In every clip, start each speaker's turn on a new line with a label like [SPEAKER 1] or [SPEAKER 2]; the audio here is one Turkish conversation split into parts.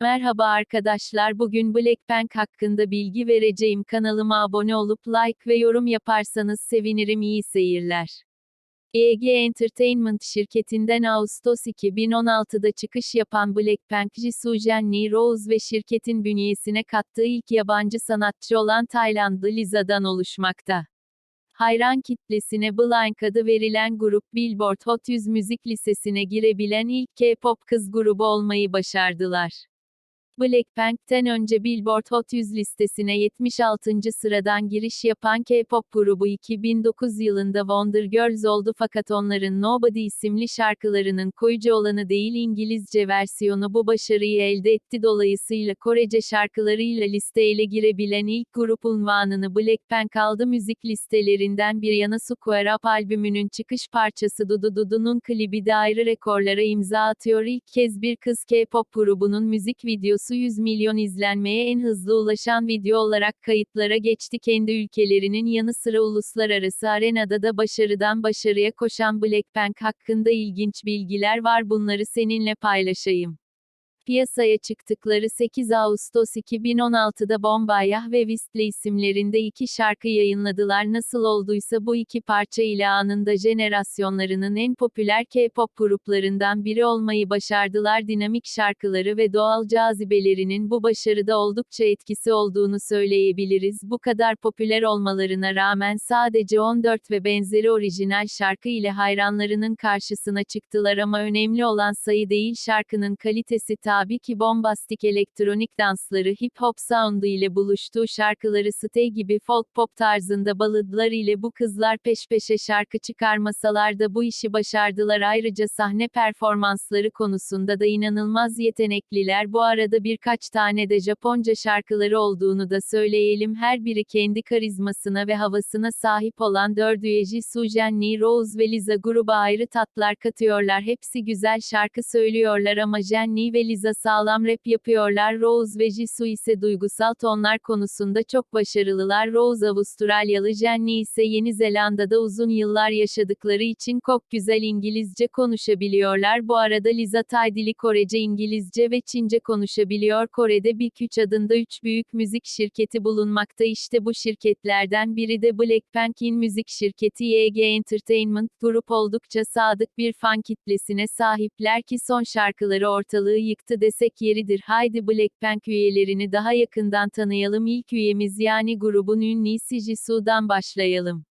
[SPEAKER 1] Merhaba arkadaşlar. Bugün Blackpink hakkında bilgi vereceğim. Kanalıma abone olup like ve yorum yaparsanız sevinirim. İyi seyirler. EG Entertainment şirketinden Ağustos 2016'da çıkış yapan Blackpink Jisoo Jennie Rose ve şirketin bünyesine kattığı ilk yabancı sanatçı olan Taylandlı Liza'dan oluşmakta. Hayran kitlesine Blank adı verilen grup Billboard Hot 100 müzik listesine girebilen ilk K-pop kız grubu olmayı başardılar. Blackpink'ten önce Billboard Hot 100 listesine 76. sıradan giriş yapan K-pop grubu 2009 yılında Wonder Girls oldu fakat onların Nobody isimli şarkılarının koyucu olanı değil İngilizce versiyonu bu başarıyı elde etti dolayısıyla Korece şarkılarıyla listeye girebilen ilk grup unvanını Blackpink aldı müzik listelerinden bir yana Square Up albümünün çıkış parçası Dudu Dudu'nun klibi de ayrı rekorlara imza atıyor ilk kez bir kız K-pop grubunun müzik videosu 100 milyon izlenmeye en hızlı ulaşan video olarak kayıtlara geçti. Kendi ülkelerinin yanı sıra uluslararası arenada da başarıdan başarıya koşan Blackpink hakkında ilginç bilgiler var bunları seninle paylaşayım. Piyasaya çıktıkları 8 Ağustos 2016'da Bombayah ve Whistler isimlerinde iki şarkı yayınladılar. Nasıl olduysa bu iki parça ile anında jenerasyonlarının en popüler K-pop gruplarından biri olmayı başardılar. Dinamik şarkıları ve doğal cazibelerinin bu başarıda oldukça etkisi olduğunu söyleyebiliriz. Bu kadar popüler olmalarına rağmen sadece 14 ve benzeri orijinal şarkı ile hayranlarının karşısına çıktılar ama önemli olan sayı değil şarkının kalitesi tabii ki bombastik elektronik dansları hip hop sound'u ile buluştuğu şarkıları Stay gibi folk pop tarzında balıdlar ile bu kızlar peş peşe şarkı çıkarmasalar da bu işi başardılar. Ayrıca sahne performansları konusunda da inanılmaz yetenekliler. Bu arada birkaç tane de Japonca şarkıları olduğunu da söyleyelim. Her biri kendi karizmasına ve havasına sahip olan dördü Jisoo Jennie Rose ve Liza gruba ayrı tatlar katıyorlar. Hepsi güzel şarkı söylüyorlar ama Jennie ve Liza sağlam rap yapıyorlar. Rose ve Jisoo ise duygusal tonlar konusunda çok başarılılar. Rose Avustralyalı Jennie ise Yeni Zelanda'da uzun yıllar yaşadıkları için çok güzel İngilizce konuşabiliyorlar. Bu arada Liza Tay dili Korece İngilizce ve Çince konuşabiliyor. Kore'de Big 3 adında 3 büyük müzik şirketi bulunmakta. İşte bu şirketlerden biri de Blackpink'in müzik şirketi YG Entertainment Group. Oldukça sadık bir fan kitlesine sahipler ki son şarkıları ortalığı yıktı desek yeridir. Haydi Blackpink üyelerini daha yakından tanıyalım. İlk üyemiz yani grubun ünlüsü Jisoo'dan başlayalım.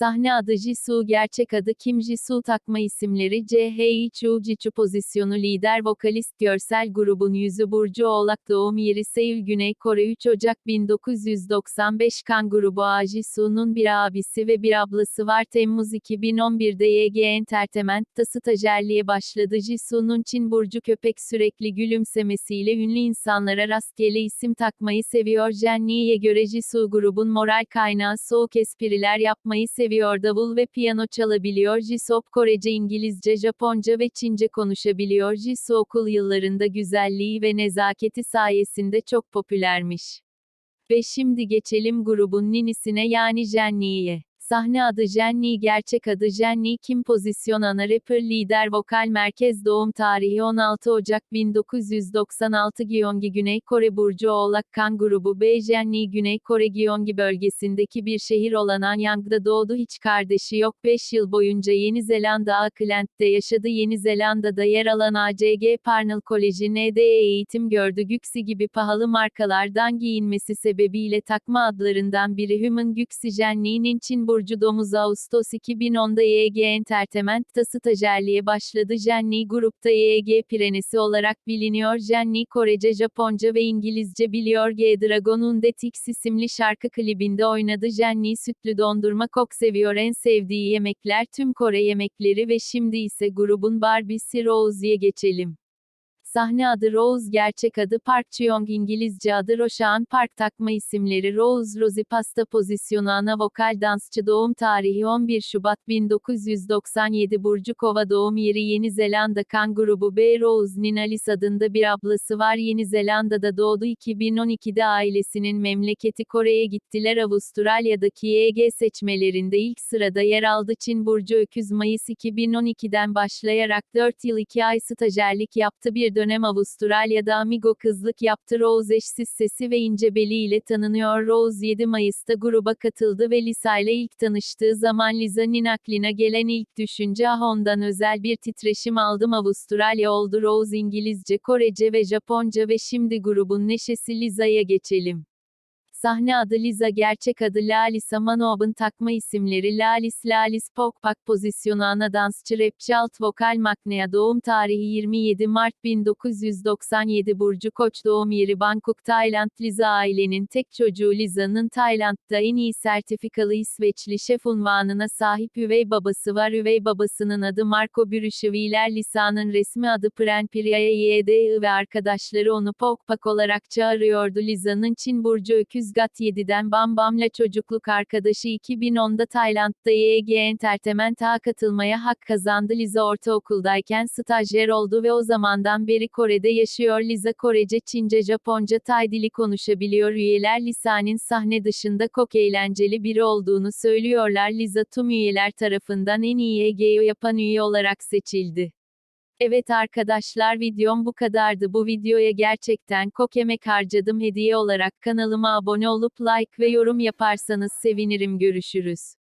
[SPEAKER 1] Sahne adı Jisoo gerçek adı Kim Jisoo takma isimleri CHI Chu Jichu pozisyonu lider vokalist görsel grubun yüzü Burcu Oğlak doğum yeri Seul Güney Kore 3 Ocak 1995 kan grubu A Jisoo'nun bir abisi ve bir ablası var. Temmuz 2011'de YG Entertainment'ta stajyerliğe başladı. Jisoo'nun Çin Burcu köpek sürekli gülümsemesiyle ünlü insanlara rastgele isim takmayı seviyor. Jennie'ye göre Jisoo grubun moral kaynağı soğuk espriler yapmayı seviyor davul ve piyano çalabiliyor Jisoo Korece İngilizce Japonca ve Çince konuşabiliyor Jisoo okul yıllarında güzelliği ve nezaketi sayesinde çok popülermiş. Ve şimdi geçelim grubun ninisine yani Jennie'ye. Sahne adı Jennie gerçek adı Jennie Kim pozisyon ana rapper lider vokal merkez doğum tarihi 16 Ocak 1996 Gyeonggi Güney Kore Burcu Oğlak Kan grubu B Jennie Güney Kore Gyeonggi bölgesindeki bir şehir olan Anyang'da doğdu hiç kardeşi yok 5 yıl boyunca Yeni Zelanda Auckland'de yaşadı Yeni Zelanda'da yer alan ACG Parnell Koleji NDE eğitim gördü Güksi gibi pahalı markalardan giyinmesi sebebiyle takma adlarından biri Human Güksi Jennie'nin Çin Burcu Domuz Ağustos 2010'da YG Entertainment'ta stajyerliğe başladı. Jennie grupta YG Pirenesi olarak biliniyor. Jennie Korece, Japonca ve İngilizce biliyor. G Dragon'un The Tix isimli şarkı klibinde oynadı. Jennie sütlü dondurma kok seviyor. En sevdiği yemekler tüm Kore yemekleri ve şimdi ise grubun Barbie'si Rose'ye geçelim. Sahne adı Rose gerçek adı Park Cheong İngilizce adı Roshan Park takma isimleri Rose Rosie pasta pozisyonu ana vokal dansçı doğum tarihi 11 Şubat 1997 Burcu Kova doğum yeri Yeni Zelanda kan grubu B Rose Ninalis adında bir ablası var. Yeni Zelanda'da doğdu. 2012'de ailesinin memleketi Kore'ye gittiler. Avustralya'daki YG seçmelerinde ilk sırada yer aldı. Çin Burcu Öküz Mayıs 2012'den başlayarak 4 yıl 2 ay stajyerlik yaptı. Bir dönem Avustralya'da Amigo kızlık yaptı. Rose eşsiz sesi ve ince beli ile tanınıyor. Rose 7 Mayıs'ta gruba katıldı ve Lisa ile ilk tanıştığı zaman Lisa'nın aklına gelen ilk düşünce ah ondan özel bir titreşim aldım Avustralya oldu. Rose İngilizce Korece ve Japonca ve şimdi grubun neşesi Lisa'ya geçelim. Sahne adı Liza gerçek adı Lalisa Manoban takma isimleri Lalis Lalis Pokpak pozisyonu ana dansçı rapçi alt vokal Maknea doğum tarihi 27 Mart 1997 Burcu Koç doğum yeri Bangkok Tayland. Liza ailenin tek çocuğu Liza'nın Tayland'da en iyi sertifikalı İsveçli şef unvanına sahip üvey babası var. Üvey babasının adı Marco Bürüşeviler Lisa'nın resmi adı Pren Priyaya YDI ve arkadaşları onu Pokpak olarak çağırıyordu. Liza'nın Çin Burcu Öküz Gat 7'den Bam Bam'la çocukluk arkadaşı 2010'da Tayland'da YG Entertainment'a katılmaya hak kazandı. Liza ortaokuldayken stajyer oldu ve o zamandan beri Kore'de yaşıyor. Liza Korece, Çince, Japonca, Tay dili konuşabiliyor. Üyeler Lisa'nın sahne dışında çok eğlenceli biri olduğunu söylüyorlar. Liza tüm üyeler tarafından en iyi EGO yapan üye olarak seçildi. Evet arkadaşlar videom bu kadardı. Bu videoya gerçekten çok emek harcadım hediye olarak kanalıma abone olup like ve yorum yaparsanız sevinirim. Görüşürüz.